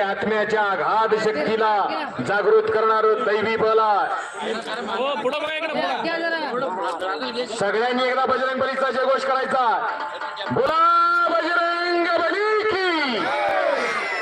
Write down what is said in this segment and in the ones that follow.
आत्म्याच्या आघात शक्तीला जागृत करणार दैवी बला. हो सगळ्यांनी एकदा बजरंग बलीचा जयघोष करायचा. बोला बजरंग बली की.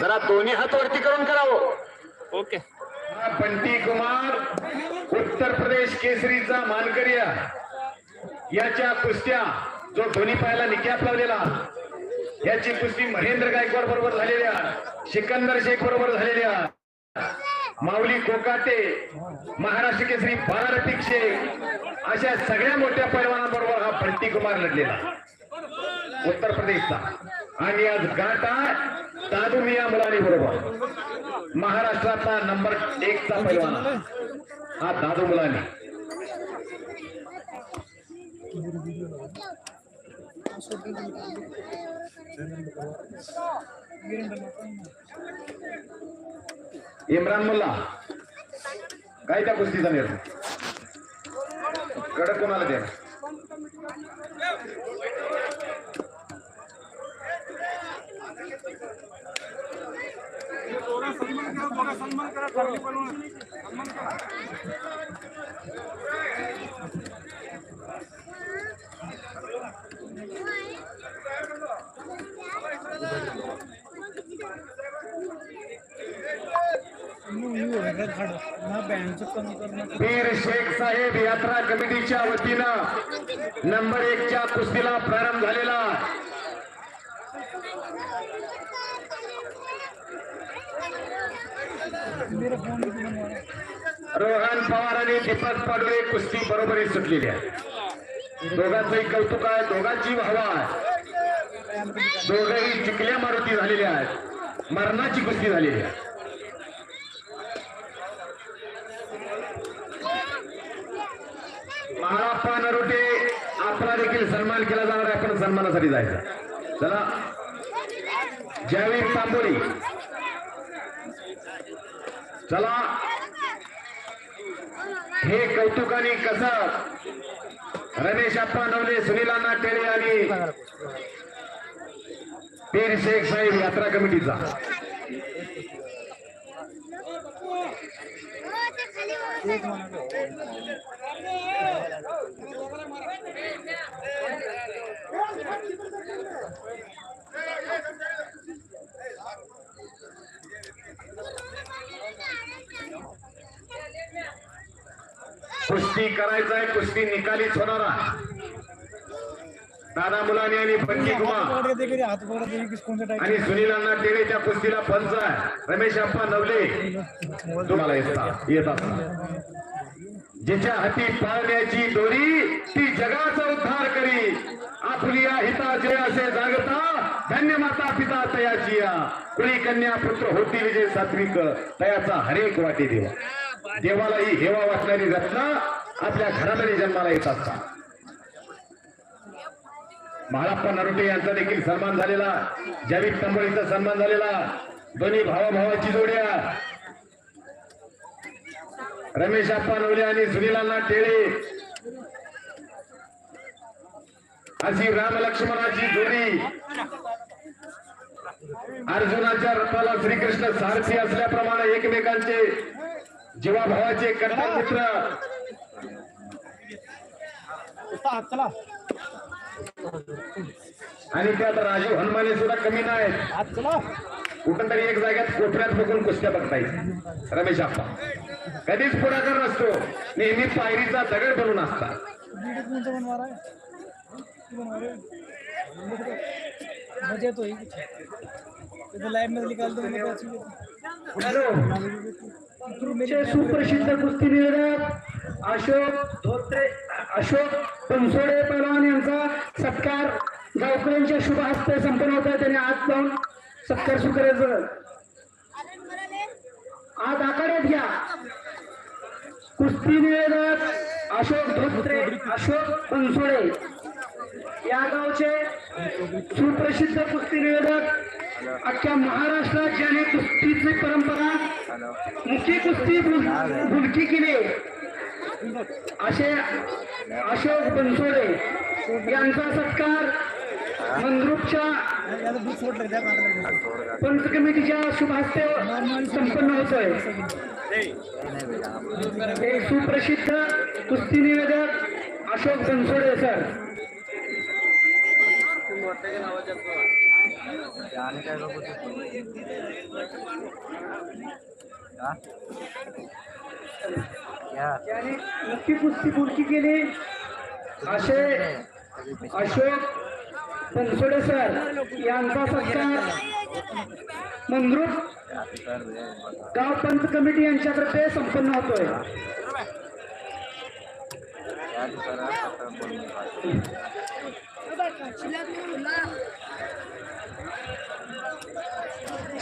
जरा दोन्ही हात वरती करून करावं ओके. बंटी कुमार उत्तर प्रदेश केसरीचा मानकरी याच्या कुस्त्या जो धोनी पायाला निक्याप लावलेला. याची कुस्ती महेंद्र गायकवाड बरोबर झालेल्या सिकंदर शेख बरोबर झालेल्या माऊली कोकाटे महाराष्ट्र केसरी बारारतिक शेख अशा सगळ्या मोठ्या पैलवानाबरोबर हा बंटी कुमार लढलेला उत्तर प्रदेशचा. आणि आज गाटा दादू मिया मुलानी बरोबर. महाराष्ट्राचा नंबर एकचा पैलवान हा दादू मुलानी. इम्रान मुल्ला काय त्या कुस्तीचा निर्णय कडक कोणाला द्या? पीर शेख साहेब यात्रा कमिटीच्या वतीनं नंबर एकच्या कुस्तीला प्रारंभ झालेला. रोहन पवार आणि दीपक पाडवे कुस्ती बरोबरी सुटलेली आहे. दोघांचंही कौतुक आहे दोघांची हवा आहे. दोघंही चिकल्या मारुती झालेल्या आहेत. मरणाची कुस्ती झालेली आहे महाराप्पा नरोटे आपला देखील सन्मान केला जाणार आहे. आपण सन्मानासाठी जायचं. चला. जयवीर तांबोळी. चला. हे कौतुकाने कसं? रमेश अप्पा नवले सुनीलांना टेळे आणि पीर शेख साहेब यात्रा कमिटीचा. कुस्ती करायचं आहे कुस्ती निकालीच होणार आहे. दादा मुलानी आणि बंटी कुमार आणि सुनील अण्णा टेळे त्या कुस्तीला पंच आहे. रमेश अप्पा नवले. तुम्हाला येतात येतात जिच्या हाती पाळण्याची दोरी ती जगाचा उद्धार करी आपली या हिताचे असे जागता धन्य माता पिता तयाची या कन्या पुत्र होती विजय सात्विक तयाचा हरेक वाटी देवा. देवाला ही हेवा वाटणारी रत्न आपल्या घरामध्ये जन्माला येत असतात महाराप्पा नरोटे यांचा देखील सन्मान झालेला जैविक तंबळीचा सन्मान झालेला दोन्ही भावाभावाची जोड्या. रमेश अप्पा नवले आणि सुनीलांना टेळे. अशी राम लक्ष्मणाची जोडी. अर्जुनाच्या रथाला श्रीकृष्ण सारथी असल्याप्रमाणे एकमेकांचे जीवाभावाचे मित्र आणि त्यात राजीव हनुमाने सुद्धा कमी नाही आज चला. कुठं तरी एक जाग्यात कोपऱ्यात बघून कुस्त्या बघतायत. रमेश अप्पा कधीच पुढाकार नसतो. नेहमी पायरीचा दगड बनून असतात? मजा तो सुप्रसिद्ध कुस्ती निवेदक अशोक धोत्रे अशोक बनसोडे पहलवान यांचा सत्कार गावकऱ्यांच्या शुभ हस्ते संपन्न होत आहे त्यांनी आत जाऊन सत्कार सुकरायचं आत आखाड्यात घ्या. कुस्ती निवेदक अशोक धोत्रे अशोक बनसोडे या गावचे सुप्रसिद्ध कुस्ती निवेदक अख्ख्या महाराष्ट्रात ज्याने कुस्तीची परंपरा मुख्य कुस्ती बुलकी केली असे अशोक बनसोडे यांचा सत्कार मंद्रुपच्या पंच कमिटीच्या शुभ हस्ते संपन्न होतोय. हे सुप्रसिद्ध कुस्ती निवेदक अशोक बनसोडे सर. आणि काय बघू त्याने नक्की कुस्ती पुरती केली असे अशोक बनसोडे सर यांचा सत्कार मंगरूप गाव पंच कमिटी यांच्यातर्फे संपन्न होतोय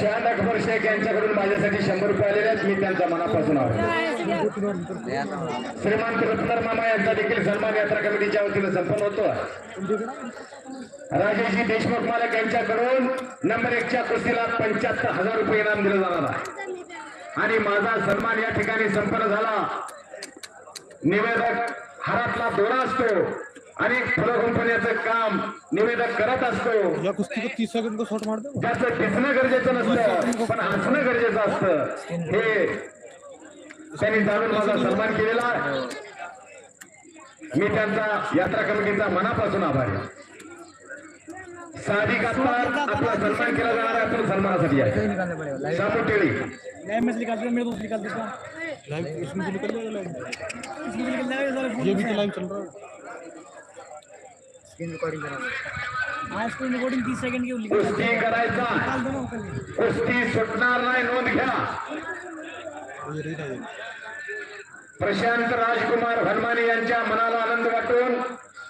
चांद अकबर शेख यांच्याकडून माझ्यासाठी शंभर रुपये आलेले आहेत. मी त्यांचा मनापासून आभार श्रीमंत रत्नर मामा यांचा देखील सन्मान यात्रा कमिटीच्या वतीनं संपन्न होतो. राजेशजी देशमुख मालक यांच्याकडून नंबर एकच्या कुस्तीला पंच्याहत्तर हजार रुपये इनाम दिलं जाणार आहे. आणि माझा सन्मान या ठिकाणी संपन्न झाला. निवेदक हारातला दोरा असतो. अनेक फळ कंपन्याचं काम निवेदक करत असतो. या कुस्ती को तीस सेकंड को शॉट मार दो त्याचं दिसणं गरजेचं नसतं पण हसणं गरजेचं असतं. हे त्यांनी जाणून माझा सन्मान केलेला आहे. मी त्यांचा यात्रा कमिटीचा मनापासून आभारी आहे. साधिक आता आपला सन्मान केला जाणार आहे तो सन्मानासाठी आहे. शामू टेळी. लाइव में से निकाल दो मेरे दोस्त निकाल देता लाइव इसमें से निकल जाएगा लाइव इसमें से निकल जाएगा सारा ये भी तो लाइव चल रहा है स्क्रीन रिकॉर्डिंग करा हाँ स्क्रीन रिकॉर्डिंग तीस सेकंड की निकाल कुस्ती करायचा. सुटणार नाही नोंद घ्या. प्रशांत राजकुमार हनुमाने यांच्या मनाला आनंद वाटून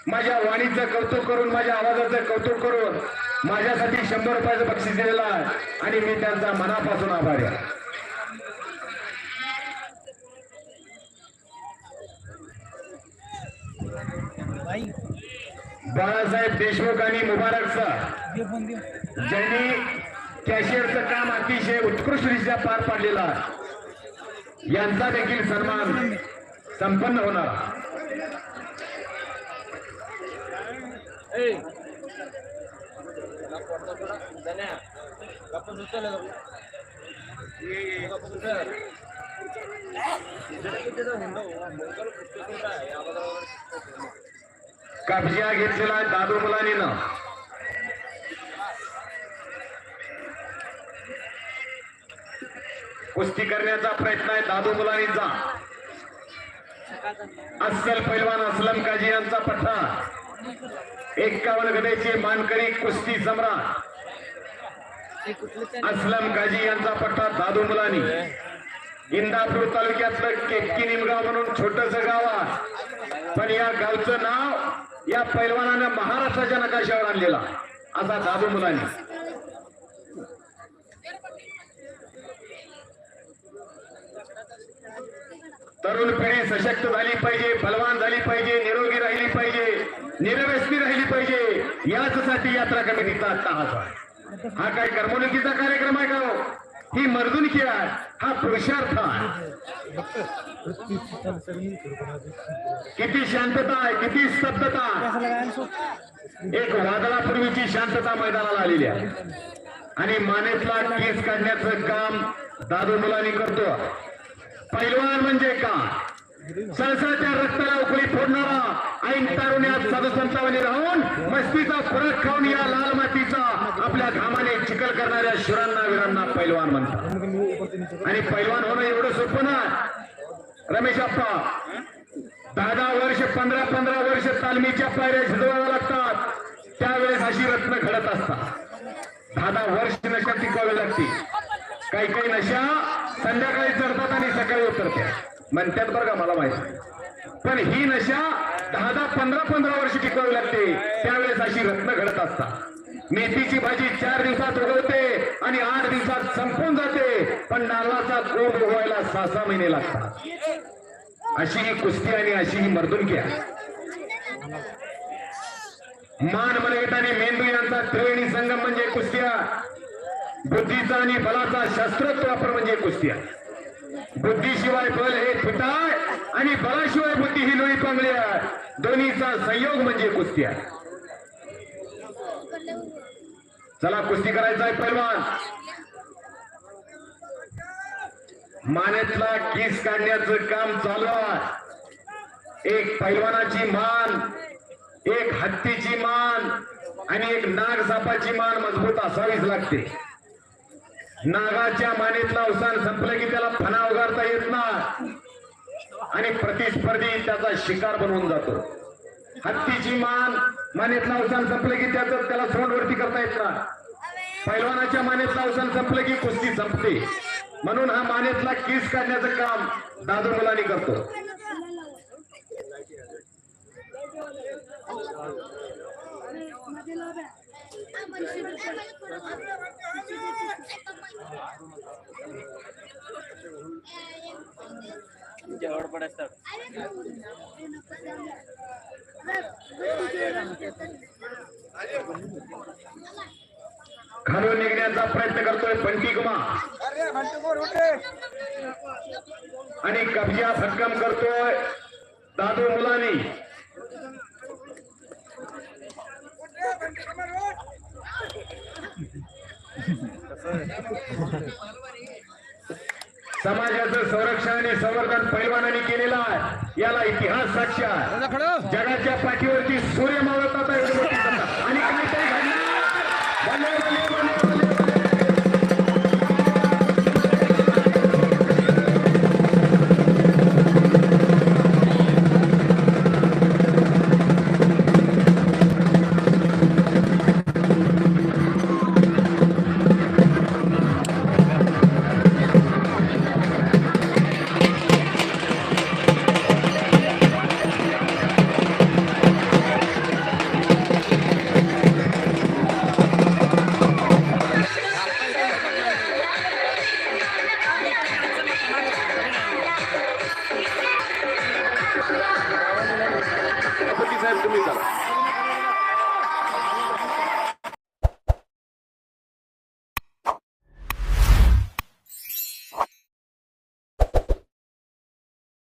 माझ्या वाणीचं कौतुक करून माझ्या आवाजाचं कौतुक करून माझ्यासाठी शंभर रुपयाचं बक्षीस दिलेलं आहे आणि मी त्यांचा मनापासून आभारी आहे. भाई बाळासाहेब देशमुख आणि मुबारक सर दियो फोन दियो ज्यांनी कॅशियरचं काम अतिशय उत्कृष्टरित्या पार पाडलेलं आहे. यांचा देखील सन्मान संपन्न होणार. कब्जा घेतलेला आहे दादू मुलानीनं. कुस्ती करण्याचा प्रयत्न आहे दादू मुलानीचा. अस्सल पैलवान असलम काजी यांचा पठ्ठा. एक्कावन्न गदेचे मानकरी कुस्ती सम्राट. असलम काजी यांचा पट्टा दादू मुलानी. इंदापूर तालुक्यातलं केक्की निमगाव म्हणून छोटस गाव आहे. पण या गावचं नाव या पैलवानाने महाराष्ट्राच्या नकाशावर आणलेला असा दादू मुलांनी. तरुण पिढी सशक्त झाली पाहिजे बलवान झाली पाहिजे निरोगी राहिली पाहिजे निरव्यसनी राहिली पाहिजे याचसाठी यात्रा कमिटीचा आता हा काय करमणुकीचा कार्यक्रम आहे का हो? ही मर्दुनकी आहे हा पुरुषार्थ. आहे किती शांतता आहे किती स्तब्धता. एक वादळापूर्वीची शांतता मैदानाला आलेली आहे. आणि मानेतला केस काढण्याचं काम दादू मुलांनी करतो. पैलवान म्हणजे का? सळसळत्या रक्ताला उकळी फोडणारा ऐन तारुण्यात साधुसंतावणी राहून मस्तीचा फरक खाऊन या लाल मातीचा आपल्या घामाने चिखल करणाऱ्या शुरांना वीरांना पैलवान म्हणतात. आणि पैलवान होणं एवढं सोपं ना. रमेश आप्पा दहा दहा वर्ष पंधरा पंधरा वर्ष तालमीच्या पायऱ्या झिजवाव्या लागतात. त्यावेळेस अशी रत्न घडत असतात. दहा दहा वर्ष नशा टिकवावी लागते. काही काही नशा संध्याकाळी चढतात आणि सकाळी उतरतात. म्हणतात बरं का मला माहिती. पण ही नशा दहा दहा पंधरा पंधरा वर्ष टिकवावी लागते. त्यावेळेस अशी रत्न घडत असतात. मेथीची भाजी चार दिवसात उगवते आणि आठ दिवसात संपून जाते. पण नारळाचा कोंब उगवायला सहा सहा महिने लागतात. अशी ही कुस्ती आणि अशी ही मर्दुनकी आहे. मान मनगट आणि मेंदू यांचा त्रिवेणी संगम म्हणजे कुस्त्या. बुद्धीचा आणि बलाचा शस्त्रत्व वापर म्हणजे कुस्त्या. बुद्धीशिवाय बल हे फिटाय आणि बलाशिवाय बुद्धी ही लोळी पांगली आहे. दोन्हीचा संयोग म्हणजे कुस्ती आहे. चला कुस्ती करायचा आहे पैलवान. मानेतला किस काढण्याचं काम चालू आहे. एक पैलवानाची मान एक हत्तीची मान आणि एक नाग सापाची मान मजबूत असावीच लागते. नागाच्या मानेतला अवसान संपलं की त्याला फणा उगारता येत नाही. आणि प्रतिस्पर्धी त्याचा शिकार बनवून जातो. हत्तीची मान मानेतला अवसान संपलं की त्याचं त्याला सोंडवरती करता येत ना पैलवानाच्या मानेतला अवसान संपलं की कुस्ती संपते. म्हणून हा मानेतला केस काढण्याचं काम दादू मुलांनी करतो. खालून निघण्याचा प्रयत्न करतोय बंटी कुमार आणि कब्जा भक्कम करतोय दादू मुलानी. समाजाचं संरक्षण आणि संवर्धन पैलवानांनी केलेलं आहे. याला इतिहास साक्ष आहे. जगाच्या पाठीवरती सूर्य मावळत आता एवढी मोठी